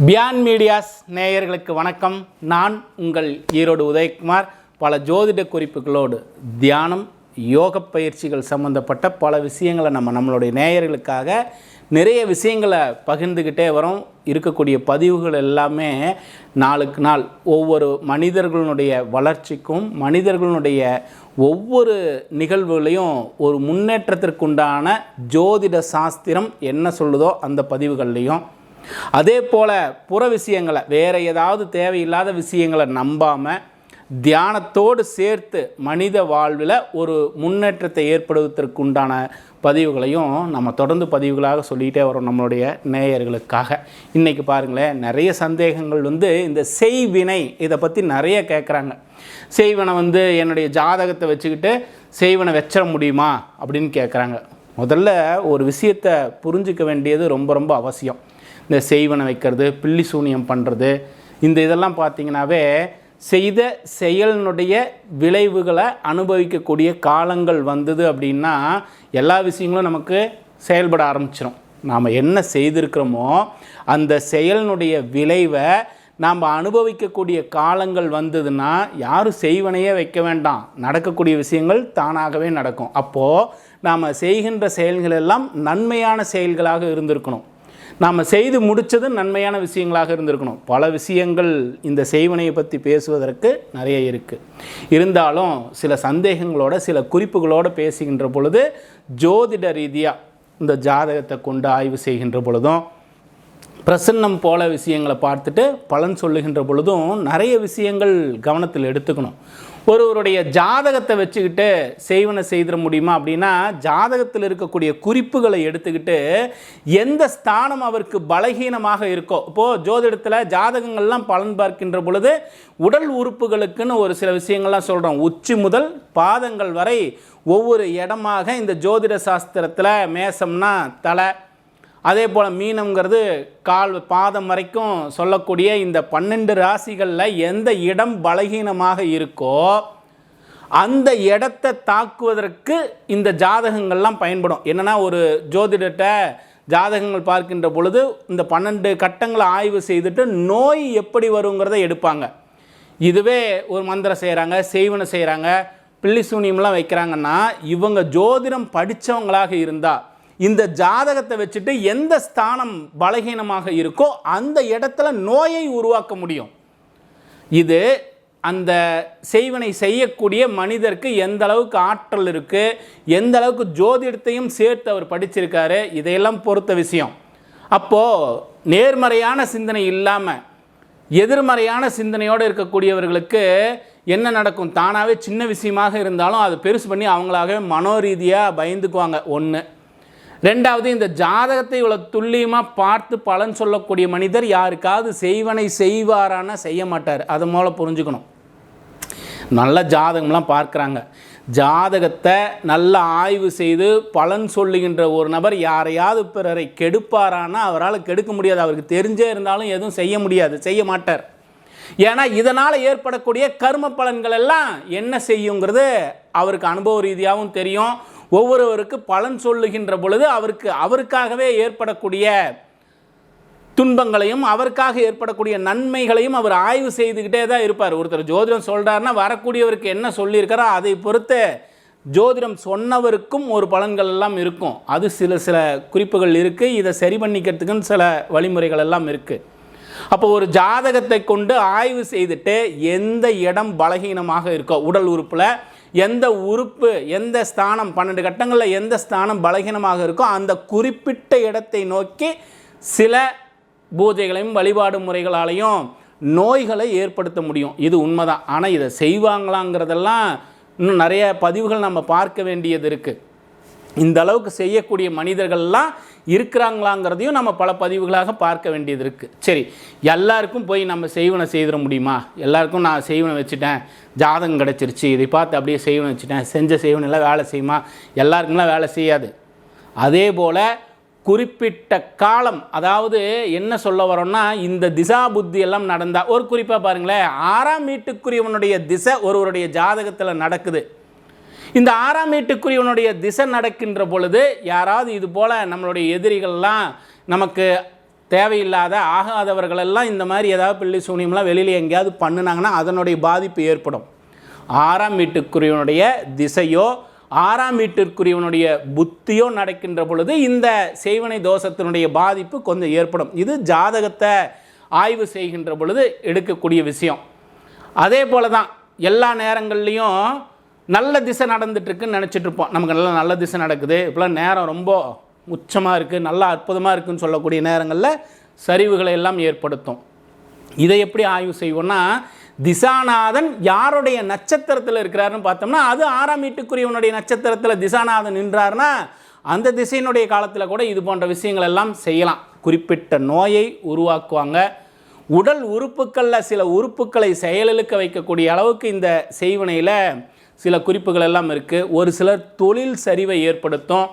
பியான் medias நேயர்களுக்கு வணக்கம். நான் உங்கள் ஈரோடு உதயகுமார். பல ஜோதிட குறிப்புகளோடு தியானம் யோக பயிற்சிகள் சம்மந்தப்பட்ட பல விஷயங்களை நம்ம நம்மளுடைய நேயர்களுக்காக நிறைய விஷயங்களை பகிர்ந்துக்கிட்டே வரோம். இருக்கக்கூடிய பதிவுகள் எல்லாமே நாளுக்கு நாள் ஒவ்வொரு மனிதர்களுடைய வளர்ச்சிக்கும் மனிதர்களுடைய ஒவ்வொரு நிகழ்வுகளையும் ஒரு முன்னேற்றத்திற்குண்டான ஜோதிட சாஸ்திரம் என்ன சொல்லுதோ அந்த பதிவுகள்லையும் அதே போல் புற விஷயங்களை வேறு ஏதாவது தேவையில்லாத விஷயங்களை நம்பாமல் தியானத்தோடு சேர்த்து மனித வாழ்வில் ஒரு முன்னேற்றத்தை ஏற்படுவதற்குண்டான பதிவுகளையும் நம்ம தொடர்ந்து பதிவுகளாக சொல்லிகிட்டே வரோம் நம்மளுடைய நேயர்களுக்காக. இன்றைக்கி பாருங்களேன் நிறைய சந்தேகங்கள் வந்து இந்த செய்வினை இதை பற்றி நிறைய கேட்குறாங்க செய்வனை வந்து என்னுடைய ஜாதகத்தை வச்சுக்கிட்டு செய்வனை வச்சிட முடியுமா அப்படின்னு கேட்குறாங்க முதல்ல ஒரு விஷயத்தை புரிஞ்சிக்க வேண்டியது ரொம்ப ரொம்ப அவசியம். இந்த செய்வனை வைக்கிறது பில்லி சூனியம் பண்ணுறது இந்த இதெல்லாம் பார்த்திங்கனாவே செய்த செயலினுடைய விளைவுகளை அனுபவிக்கக்கூடிய காலங்கள் வந்தது அப்படின்னா எல்லா விஷயங்களும் நமக்கு செயல்பட ஆரம்பிச்சிடும் நாம் என்ன செய்திருக்கிறோமோ அந்த செயலினுடைய விளைவை நாம் அனுபவிக்கக்கூடிய காலங்கள் வந்ததுன்னா யாரும் செய்வனையே வைக்க வேண்டாம். நடக்கக்கூடிய விஷயங்கள் தானாகவே நடக்கும். அப்போது நாம் செய்கின்ற செயல்கள் எல்லாம் நன்மையான செயல்களாக இருந்திருக்கணும். நாம் செய்து முடித்தது நன்மையான விஷயங்களாக இருந்திருக்கணும். பல விஷயங்கள் இந்த செய்வனையை பற்றி பேசுவதற்கு நிறைய இருக்குது இருந்தாலும் சில சந்தேகங்களோட சில குறிப்புகளோடு பேசுகின்ற பொழுது ஜோதிட ரீதியாக இந்த ஜாதகத்தை கொண்டு ஆய்வு செய்கின்ற பொழுதும் பிரசன்னம் போல விஷயங்களை பார்த்துட்டு பலன் சொல்லுகின்ற பொழுதும் நிறைய விஷயங்கள் கவனத்தில் எடுத்துக்கணும். ஒருவருடைய ஜாதகத்தை வச்சுக்கிட்டு செய்வனை செய்திட முடியுமா அப்படின்னா ஜாதகத்தில் இருக்கக்கூடிய குறிப்புகளை எடுத்துக்கிட்டு எந்த ஸ்தானம் அவருக்கு பலகீனமாக இருக்கோ இப்போது ஜோதிடத்தில் ஜாதகங்கள்லாம் பலன் பார்க்கின்ற பொழுது உடல் உறுப்புகளுக்குன்னு ஒரு சில விஷயங்கள்லாம் சொல்கிறோம் உச்சி முதல் பாதங்கள் வரை ஒவ்வொரு இடமாக இந்த ஜோதிட சாஸ்திரத்தில் மேசம்னா தலை அதே போல் மீனம்ங்கிறது கால் பாதம் வரைக்கும் சொல்லக்கூடிய இந்த பன்னெண்டு ராசிகளில் எந்த இடம் பலகீனமாக இருக்கோ அந்த இடத்தை தாக்குவதற்கு இந்த ஜாதகங்கள்லாம் பயன்படும். என்னென்னா ஒரு ஜோதிடத்தை ஜாதகங்கள் பார்க்கின்ற பொழுது இந்த பன்னெண்டு கட்டங்களை ஆய்வு செய்துட்டு நோய் எப்படி வருங்கிறத எடுப்பாங்க. இதுவே ஒரு மந்திரம் செய்கிறாங்க செய்வனை செய்கிறாங்க பில்லி சூனியம்லாம் வைக்கிறாங்கன்னா இவங்க ஜோதிடம் படித்தவங்களாக இருந்தால் இந்த ஜாதகத்தை வச்சுட்டு எந்த ஸ்தானம் பலகீனமாக இருக்கோ அந்த இடத்துல நோயை உருவாக்க முடியும். இது அந்த செய்வனை செய்யக்கூடிய மனிதருக்கு எந்த அளவுக்கு ஆற்றல் இருக்குது எந்த அளவுக்கு ஜோதிடத்தையும் சேர்த்து அவர் படிச்சிருக்காரு இதையெல்லாம் பொறுத்த விஷயம். அப்போது நேர்மறையான சிந்தனை இல்லாமல் எதிர்மறையான சிந்தனையோடு இருக்கக்கூடியவர்களுக்கு என்ன நடக்கும்? தானாகவே சின்ன விஷயமாக இருந்தாலும் அதை பெருசு பண்ணி அவங்களாகவே மனோரீதியாக பயந்துக்குவாங்க. ஒன்று ரெண்டாவது இந்த ஜாதகத்தை இவ்வளோ துல்லியமாக பார்த்து பலன் சொல்லக்கூடிய மனிதர் யாருக்காவது செய்வனை செய்வாரான செய்ய மாட்டார். அது மூல புரிஞ்சுக்கணும். நல்ல ஜாதகம்லாம் பார்க்குறாங்க. ஜாதகத்தை நல்ல ஆய்வு செய்து பலன் சொல்லுகின்ற ஒரு நபர் யாரையாவது பிறரை கெடுப்பாரானா அவரால் கெடுக்க முடியாது. அவருக்கு தெரிஞ்சே இருந்தாலும் எதுவும் செய்ய முடியாது செய்ய மாட்டார். ஏன்னா இதனால் ஏற்படக்கூடிய கர்ம பலன்கள் எல்லாம் என்ன செய்யுங்கிறது அவருக்கு அனுபவ ரீதியாகவும் தெரியும். ஒவ்வொருவருக்கு பலன் சொல்லுகின்ற பொழுது அவருக்கு அவருக்காகவே ஏற்படக்கூடிய துன்பங்களையும் அவருக்காக ஏற்படக்கூடிய நன்மைகளையும் அவர் ஆய்வு செய்துக்கிட்டே தான் இருப்பார். ஒருத்தர் ஜோதிடம் சொல்கிறாருன்னா வரக்கூடியவருக்கு என்ன சொல்லியிருக்காரோ அதை பொறுத்து ஜோதிடம் சொன்னவருக்கும் ஒரு பலன்கள் எல்லாம் இருக்கும். அது சில சில குறிப்புகள் இருக்குது இதை சரி பண்ணிக்கிறதுக்குன்னு சில வழிமுறைகள் எல்லாம் இருக்குது அப்போ ஒரு ஜாதகத்தை கொண்டு ஆய்வு செய்துட்டு எந்த இடம் பலகீனமாக இருக்கோ உடல் உறுப்பில் எந்த உறுப்பு எந்த ஸ்தானம் பன்னெண்டு கட்டங்களில் எந்த ஸ்தானம் பலகீனமாக இருக்கோ அந்த குறிப்பிட்ட இடத்தை நோக்கி சில பூஜைகளையும் வழிபாடு முறைகளாலையும் நோய்களை ஏற்படுத்த முடியும். இது உண்மைதான். ஆனால் இதை செய்வாங்களாங்கிறதெல்லாம் இன்னும் நிறைய பதிவுகள் நம்ம பார்க்க வேண்டியது இருக்குது இந்த அளவுக்கு செய்யக்கூடிய மனிதர்கள்லாம் இருக்கிறாங்களாங்கிறதையும் நம்ம பல பதிவுகளாக பார்க்க வேண்டியது இருக்குது சரி எல்லாருக்கும் போய் நம்ம செய்வனை செய்திட முடியுமா? எல்லாருக்கும் நான் செய்வனை வச்சுட்டேன் ஜாதகம் கிடச்சிருச்சு இதை பார்த்து அப்படியே செய்வனை வச்சுட்டேன் செஞ்ச செய்வனெல்லாம் வேலை செய்யுமா? எல்லாருக்கும்லாம் வேலை செய்யாது. அதே போல் குறிப்பிட்ட காலம் அதாவது என்ன சொல்ல வரோம்னா இந்த திசா புத்தி எல்லாம் நடந்தால் ஒரு குறிப்பாக பாருங்களேன் ஆறாம் வீட்டுக்குரியவனுடைய திசை ஒருவருடைய ஜாதகத்தில் நடக்குது. இந்த ஆறாம் வீட்டுக்குரியவனுடைய திசை நடக்கின்ற பொழுது யாராவது இது போல் நம்மளுடைய எதிரிகள்லாம் நமக்கு தேவையில்லாத ஆகாதவர்களெல்லாம் இந்த மாதிரி ஏதாவது பிள்ளை சூனியம்லாம் வெளியில் எங்கேயாவது பண்ணுனாங்கன்னா அதனுடைய பாதிப்பு ஏற்படும். ஆறாம் வீட்டுக்குரியவனுடைய திசையோ ஆறாம் வீட்டிற்குரியவனுடைய புத்தியோ நடக்கின்ற பொழுது இந்த செய்வனை தோஷத்தினுடைய பாதிப்பு கொஞ்சம் ஏற்படும். இது ஜாதகத்தை ஆய்வு செய்கின்ற பொழுது எடுக்கக்கூடிய விஷயம். அதே போல தான் எல்லா நேரங்கள்லேயும் நல்ல திசை நடந்துட்டுருக்குன்னு நினச்சிட்டு இருப்போம் நமக்கு நல்ல நல்ல திசை நடக்குது. இப்போலாம் நேரம் ரொம்ப உச்சமாக இருக்குது நல்லா அற்புதமாக இருக்குன்னு சொல்லக்கூடிய நேரங்களில் சரிவுகளை எல்லாம் ஏற்படுத்தும். இதை எப்படி ஆய்வு செய்வோம்னா திசாநாதன் யாருடைய நட்சத்திரத்தில் இருக்கிறாருன்னு பார்த்தோம்னா அது ஆறாம் வீட்டுக்குரியவனுடைய நட்சத்திரத்தில் திசாநாதன் நின்றார்னா அந்த திசையினுடைய காலத்தில் கூட இது போன்ற விஷயங்கள் எல்லாம் செய்யலாம். குறிப்பிட்ட நோயை உருவாக்குவாங்க. உடல் உறுப்புக்களில் சில உறுப்புக்களை செயலிழக்க வைக்கக்கூடிய அளவுக்கு இந்த செய்வினையில் சில குறிப்புகள் எல்லாம் இருக்குது ஒரு சிலர் தொழில் சரிவை ஏற்படுத்தும்.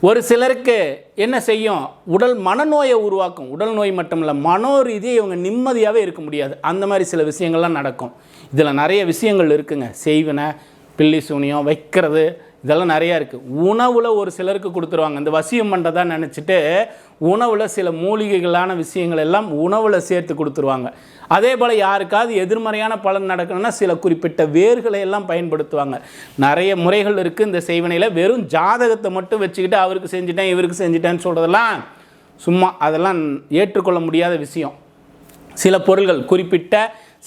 ஒரு சிலருக்கு என்ன செய்யும்? உடல் மனநோயை உருவாக்கும். உடல் நோய் மட்டும் இல்லை மனோ ரீதியை இவங்க நிம்மதியாகவே இருக்க முடியாது. அந்த மாதிரி சில விஷயங்கள்லாம் நடக்கும். இதில் நிறைய விஷயங்கள் இருக்குங்க. செய்வினை பில்லி சூனியம் வைக்கிறது இதெல்லாம் நிறையா இருக்குது உணவில் ஒரு சிலருக்கு கொடுத்துருவாங்க. இந்த வசியம் பண்ணுறதா நினச்சிட்டு உணவில் சில மூலிகைகளான விஷயங்கள் எல்லாம் உணவில் சேர்த்து கொடுத்துருவாங்க. அதே போல் யாருக்காவது எதிர்மறையான பலன் நடக்கணும்னா சில குறிப்பிட்ட வேர்களை எல்லாம் பயன்படுத்துவாங்க. நிறைய முறைகள் இருக்குது இந்த செய்வனையில். வெறும் ஜாதகத்தை மட்டும் வச்சுக்கிட்டு அவருக்கு செஞ்சுட்டேன் இவருக்கு செஞ்சுட்டேன்னு சொல்கிறதெல்லாம் சும்மா அதெல்லாம் ஏற்றுக்கொள்ள முடியாத விஷயம். சில பொருள்கள் குறிப்பிட்ட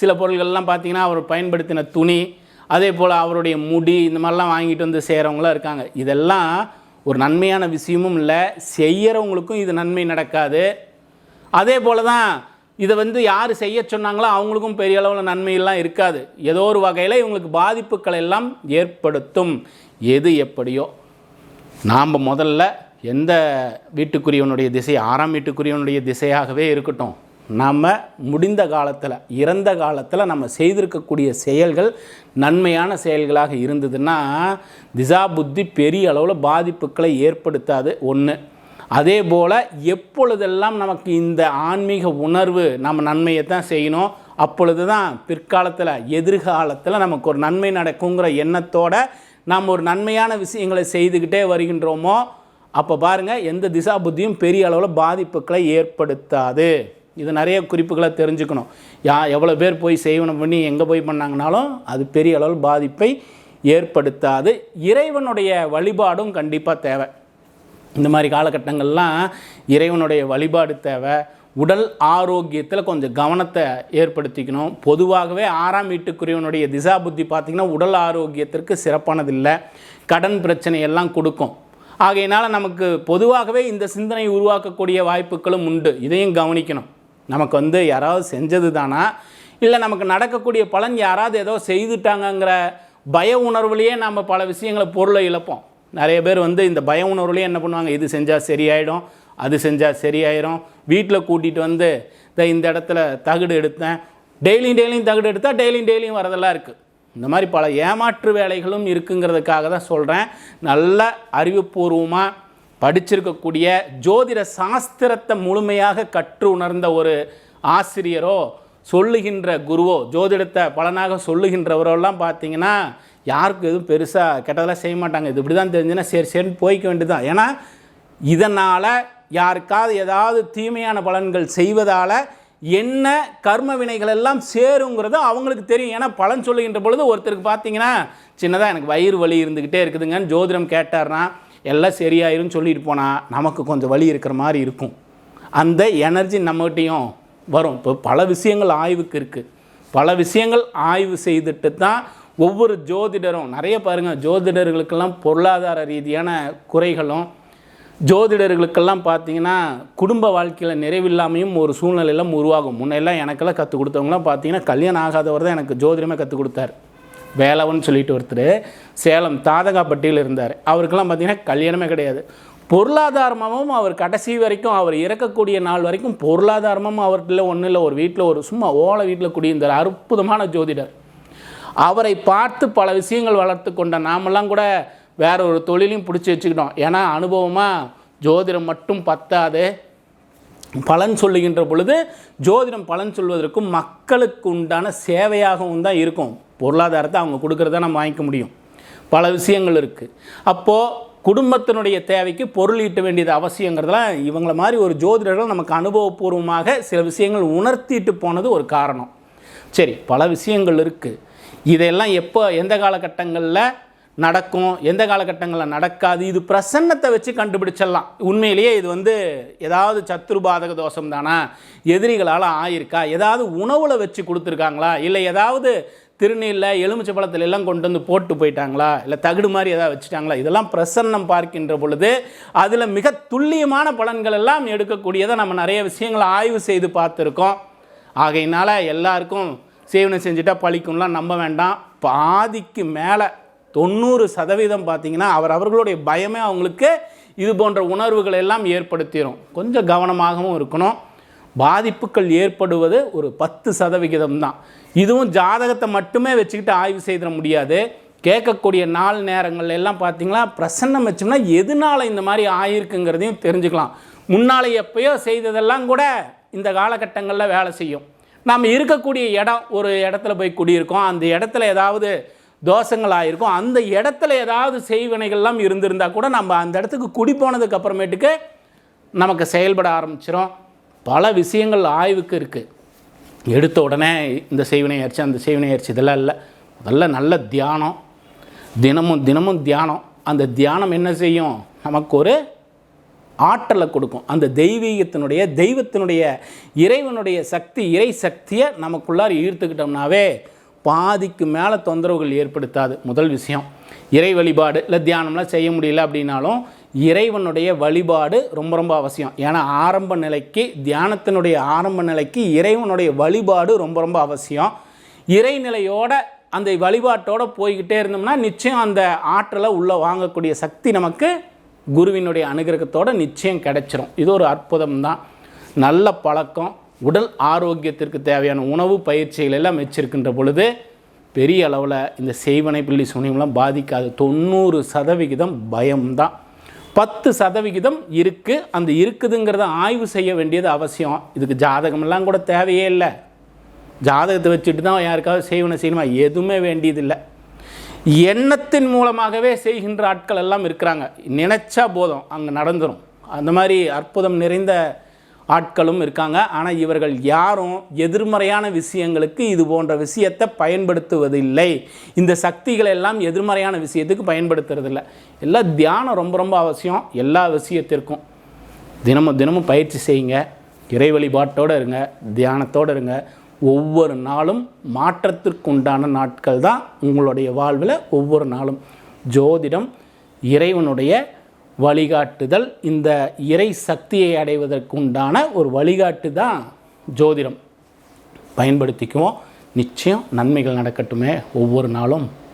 சில பொருள்கள்லாம் பார்த்தீங்கன்னா அவர் பயன்படுத்தின துணி அதே போல் அவருடைய முடி இந்த மாதிரிலாம் வாங்கிட்டு வந்து செய்கிறவங்களாம் இருக்காங்க. இதெல்லாம் ஒரு நன்மையான விஷயமும் இல்லை. செய்கிறவங்களுக்கும் இது நன்மை நடக்காது. அதே போல் தான் இதை வந்து யார் செய்ய சொன்னாங்களோ அவங்களுக்கும் பெரிய அளவில் நன்மையெல்லாம் இருக்காது. ஏதோ ஒரு வகையில் இவங்களுக்கு பாதிப்புகளை எல்லாம் ஏற்படுத்தும். எது எப்படியோ. நாம் முதல்ல எந்த வீட்டுக்குரியவனுடைய திசை ஆறாம் வீட்டுக்குரியவனுடைய திசையாகவே இருக்கட்டும். நம்ம முடிந்த காலத்தில் இறந்த காலத்தில் நம்ம செய்திருக்கக்கூடிய செயல்கள் நன்மையான செயல்களாக இருந்ததுன்னா திசா புத்தி பெரிய அளவில் பாதிப்புகளை ஏற்படுத்தாது. ஒன்று அதே போல் எப்பொழுதெல்லாம் நமக்கு இந்த ஆன்மீக உணர்வு நம்ம நன்மையை தான் செய்யணும் அப்பொழுது தான் பிற்காலத்தில் எதிர்காலத்தில் நமக்கு ஒரு நன்மை நடக்குங்கிற எண்ணத்தோடு நாம் ஒரு நன்மையான விஷயங்களை செய்துக்கிட்டே வருகின்றோமோ அப்போ பாருங்கள் எந்த திசா புத்தியும் பெரிய அளவில் பாதிப்புகளை ஏற்படுத்தாது. இது நிறைய குறிப்புகளை தெரிஞ்சுக்கணும். யா எவ்வளோ பேர் போய் சேவனம் பண்ணி எங்கே போய் பண்ணாங்கனாலும் அது பெரிய அளவில் பாதிப்பை ஏற்படுத்தாது. இறைவனுடைய வழிபாடும் கண்டிப்பாக தேவை. இந்த மாதிரி காலகட்டங்கள்லாம் இறைவனுடைய வழிபாடு தேவை. உடல் ஆரோக்கியத்தில் கொஞ்சம் கவனத்தை ஏற்படுத்திக்கணும். பொதுவாகவே ஆறாம் வீட்டுக்குரியவனுடைய திசா புத்தி பார்த்திங்கன்னா உடல் ஆரோக்கியத்திற்கு சிறப்பானதில்லை. கடன் பிரச்சனையெல்லாம் கொடுக்கும். ஆகையினால் நமக்கு பொதுவாகவே இந்த சிந்தனை உருவாக்கக்கூடிய வாய்ப்புகளும் உண்டு. இதையும் கவனிக்கணும். நமக்கு வந்து யாராவது செஞ்சது தானா இல்லை நமக்கு நடக்கக்கூடிய பலன் யாராவது ஏதோ செய்துட்டாங்கங்கிற பய உணர்வுலேயே நம்ம பல விஷயங்களை பொருளை இழப்போம். நிறைய பேர் வந்து இந்த பய உணர்வுலேயே என்ன பண்ணுவாங்க? இது செஞ்சால் சரியாயிடும் அது செஞ்சால் சரியாயிரும். வீட்டில் கூட்டிகிட்டு வந்து இந்த இந்த இடத்துல தகுடு எடுத்தேன். டெய்லியும் டெய்லியும் தகுடு எடுத்தால் டெய்லியும் டெய்லியும் வரதெல்லாம் இருக்குது இந்த மாதிரி பல ஏமாற்று வேலைகளும் இருக்குங்கிறதுக்காக தான் சொல்கிறேன் நல்ல அறிவுபூர்வமாக படிச்சிருக்கக்கூடிய ஜோதிட சாஸ்திரத்தை முழுமையாக கற்று உணர்ந்த ஒரு ஆசிரியரோ சொல்லுகின்ற குருவோ ஜோதிடத்தை பலனாக சொல்லுகின்றவரோலாம் பார்த்தீங்கன்னா யாருக்கும் எதுவும் பெருசாக கெட்டதெல்லாம் செய்ய மாட்டாங்க. இது இப்படி தான் தெரிஞ்சுன்னா சரி சரின்னு போய்க்க வேண்டியதுதான். ஏன்னா இதனால் யாருக்காவது ஏதாவது தீமையான பலன்கள் செய்வதால் என்ன கர்ம வினைகள் எல்லாம் சேருங்கிறது அவங்களுக்கு தெரியும். ஏன்னா பலன் சொல்லுகின்ற பொழுது ஒருத்தருக்கு பார்த்தீங்கன்னா சின்னதாக எனக்கு வயிறு வலி இருந்துக்கிட்டே இருக்குதுங்கன்னு ஜோதிடம் கேட்டார்னா எல்லாம் சரியாயிரும்னு சொல்லிட்டு போனால் நமக்கு கொஞ்சம் வழி இருக்கிற மாதிரி இருக்கும். அந்த எனர்ஜி நம்மகிட்டையும் வரும். இப்போ பல விஷயங்கள் ஆய்வுக்கு இருக்குது பல விஷயங்கள் ஆய்வு செய்துட்டு தான் ஒவ்வொரு ஜோதிடரும் நிறைய பாருங்கள் ஜோதிடர்களுக்கெல்லாம் பொருளாதார ரீதியான குறைகளும் ஜோதிடர்களுக்கெல்லாம் பார்த்தீங்கன்னா குடும்ப வாழ்க்கையில் நிறைவில்லாமையும் ஒரு சூழ்நிலையெல்லாம் உருவாகும். முன்னெல்லாம் எனக்கெல்லாம் கற்றுக் கொடுத்தவங்களாம் பார்த்தீங்கன்னா கல்யாணம் ஆகாதவர் தான் எனக்கு ஜோதிடமே கற்றுக் கொடுத்தாரு. வேலவன் சொல்லிட்டு ஒருத்தர் சேலம் தாதகாப்பட்டியில் இருந்தார். அவருக்கெல்லாம் பார்த்தீங்கன்னா கல்யாணமே கிடையாது. பொருளாதாரமாகவும் அவர் கடைசி வரைக்கும் அவர் இறக்கக்கூடிய நாள் வரைக்கும் பொருளாதாரமும் அவர்கிட்ட ஒன்றும் இல்லை. ஒரு வீட்டில் ஒரு சும்மா ஓலை வீட்டில் குடியிருந்தார். அற்புதமான ஜோதிடர். அவரை பார்த்து பல விஷயங்கள் வளர்த்து கொண்ட நாமெல்லாம் கூட வேற ஒரு தொழிலையும் பிடிச்சி வச்சுக்கிட்டோம். ஏன்னா அனுபவமாக ஜோதிடம் மட்டும் பத்தாது. பலன் சொல்லுகின்ற பொழுது ஜோதிடம் பலன் சொல்வதற்கும் மக்களுக்கு உண்டான சேவையாகவும் தான் இருக்கும். பொருளாதாரத்தை அவங்க கொடுக்குறத நம்ம வாங்கிக்க முடியும். பல விஷயங்கள் இருக்குது அப்போது குடும்பத்தினுடைய தேவைக்கு பொருள் ஈட்ட வேண்டியது அவசியங்கிறதுலாம் இவங்கள மாதிரி ஒரு ஜோதிடர்கள் நமக்கு அனுபவபூர்வமாக சில விஷயங்கள் உணர்த்திட்டு போனது ஒரு காரணம். சரி பல விஷயங்கள் இருக்குது இதெல்லாம் எப்போ எந்த காலகட்டங்களில் நடக்கும். எந்த காலகட்டங்களில் நடக்காது. இது பிரசன்னத்தை வச்சு கண்டுபிடிச்சிடலாம். உண்மையிலேயே இது வந்து ஏதாவது சத்ருபாதக தோஷம் தானா? எதிரிகளால் ஆயிருக்கா? ஏதாவது உணவில் வச்சு கொடுத்துருக்காங்களா? இல்லை ஏதாவது திருநீரில் எலுமிச்சை பழத்தில் எல்லாம் கொண்டு வந்து போட்டு போயிட்டாங்களா? இல்லை தகுடு மாதிரி ஏதாவது வச்சுட்டாங்களா? இதெல்லாம் பிரசன்னம் பார்க்கின்ற பொழுது அதில் மிக துல்லியமான பலன்கள் எல்லாம் எடுக்கக்கூடியதை நம்ம நிறைய விஷயங்களை ஆய்வு செய்து பார்த்துருக்கோம். ஆகையினால எல்லாருக்கும் சேவனை செஞ்சுட்டா பழிக்கும்லாம் நம்ப வேண்டாம். பாதிக்கு மேலே தொண்ணூறு சதவீதம் பார்த்தீங்கன்னா அவர் அவர்களுடைய பயமே அவங்களுக்கு இது போன்ற உணர்வுகளை எல்லாம் ஏற்படுத்திடும் கொஞ்சம் கவனமாகவும் இருக்கணும். பாதிப்புகள் ஏற்படுவது ஒரு பத்து சதவிகிதம் தான். இதுவும் ஜாதகத்தை மட்டுமே வச்சுக்கிட்டு ஆய்வு செய்திட முடியாது. கேட்கக்கூடிய நாள் நேரங்கள் எல்லாம் பார்த்தீங்களா பிரசன்னம் வச்சோம்னா எதனால இந்த மாதிரி ஆயிருக்குங்கிறதையும் தெரிஞ்சுக்கலாம். முன்னால் எப்பயோ செய்ததெல்லாம் கூட இந்த காலகட்டங்களில் வேலை செய்யும். நாம் இருக்கக்கூடிய இடம் ஒரு இடத்துல போய் குடியிருக்கோம். அந்த இடத்துல ஏதாவது தோஷங்கள் இருக்கும் அந்த இடத்துல ஏதாவது செய்வினைகள்லாம் இருந்திருந்தால் கூட நம்ம அந்த இடத்துக்கு குடி போனதுக்கு அப்புறமேட்டுக்கு நமக்கு செயல்பட ஆரம்பிச்சிடும் பல விஷயங்கள் ஆய்வுக்கு இருக்குது எடுத்த உடனே இந்த செய்வினை அரிசி அந்த செய்வினை அரிசி இதெல்லாம் இல்லை. முதல்ல நல்ல தியானம். தினமும் தினமும் தியானம். அந்த தியானம் என்ன செய்யும்? நமக்கு ஒரு ஆற்றலை கொடுக்கும். அந்த தெய்வீகத்தினுடைய தெய்வத்தினுடைய இறைவனுடைய சக்தி இறை சக்தியை நமக்குள்ளார் ஈர்த்துக்கிட்டோம்னாவே பாதிக்கு மேலே தொந்தரவுகள் ஏற்படுத்தாது. முதல் விஷயம். இறை வழிபாடு. இல்லை தியானம்லாம் செய்ய முடியல அப்படின்னாலும் இறைவனுடைய வழிபாடு ரொம்ப ரொம்ப அவசியம். ஏன்னா ஆரம்ப நிலைக்கு தியானத்தினுடைய ஆரம்ப நிலைக்கு இறைவனுடைய வழிபாடு ரொம்ப ரொம்ப அவசியம். இறைநிலையோட அந்த வழிபாட்டோட போய்கிட்டே இருந்தோம்னா நிச்சயம் அந்த ஆற்றலை உள்ளே வாங்கக்கூடிய சக்தி நமக்கு குருவினுடைய அனுகிரகத்தோடு நிச்சயம் கிடைச்சிரும். இது ஒரு அற்புதம் தான் நல்ல பழக்கம். உடல் ஆரோக்கியத்திற்கு தேவையான உணவு பயிற்சிகள் எல்லாம் வச்சிருக்கின்ற பொழுது பெரிய அளவில் இந்த செய்வனை பிள்ளி சுனியம்லாம் பாதிக்காது. தொண்ணூறு சதவிகிதம் பயம்தான். பத்து சதவிகிதம் இருக்குது அந்த இருக்குதுங்கிறத ஆய்வு செய்ய வேண்டியது அவசியம். இதுக்கு ஜாதகமெல்லாம் கூட தேவையே இல்லை. ஜாதகத்தை வச்சுட்டு தான் யாருக்காவது செய்வனை செய்யணுமா? எதுவுமே வேண்டியதில்லை. எண்ணத்தின் மூலமாகவே செய்கின்ற ஆட்கள் எல்லாம் இருக்கிறாங்க. நினச்சா போதும். அங்கே நடந்துடும் அந்த மாதிரி அற்புதம் நிறைந்த ஆட்களும் இருக்காங்க. ஆனால் இவர்கள் யாரும் எதிர்மறையான விஷயங்களுக்கு இது போன்ற விஷயத்தை பயன்படுத்துவதில்லை. இந்த சக்திகள் எல்லாம் எதிர்மறையான விஷயத்துக்கு பயன்படுத்துறதில்ல. எல்லாம் தியானம் ரொம்ப ரொம்ப அவசியம். எல்லா விஷயத்திற்கும். தினமும் தினமும் பயிற்சி செய்யுங்க. இறை வழிபாட்டோடு இருங்க. தியானத்தோடு இருங்க. ஒவ்வொரு நாளும் மாற்றத்திற்கு உண்டான நாட்கள் தான் உங்களுடைய வாழ்வில் ஒவ்வொரு நாளும். ஜோதிடம் இறைவனுடைய வழிகாட்டுதல் இந்த இறை சக்தியை அடைவதற்கு உண்டான ஒரு வழிகாட்டு தான் ஜோதிடம். பயன்படுத்திக்குவோம். நிச்சயம் நன்மைகள் நடக்கட்டுமே ஒவ்வொரு நாளும்.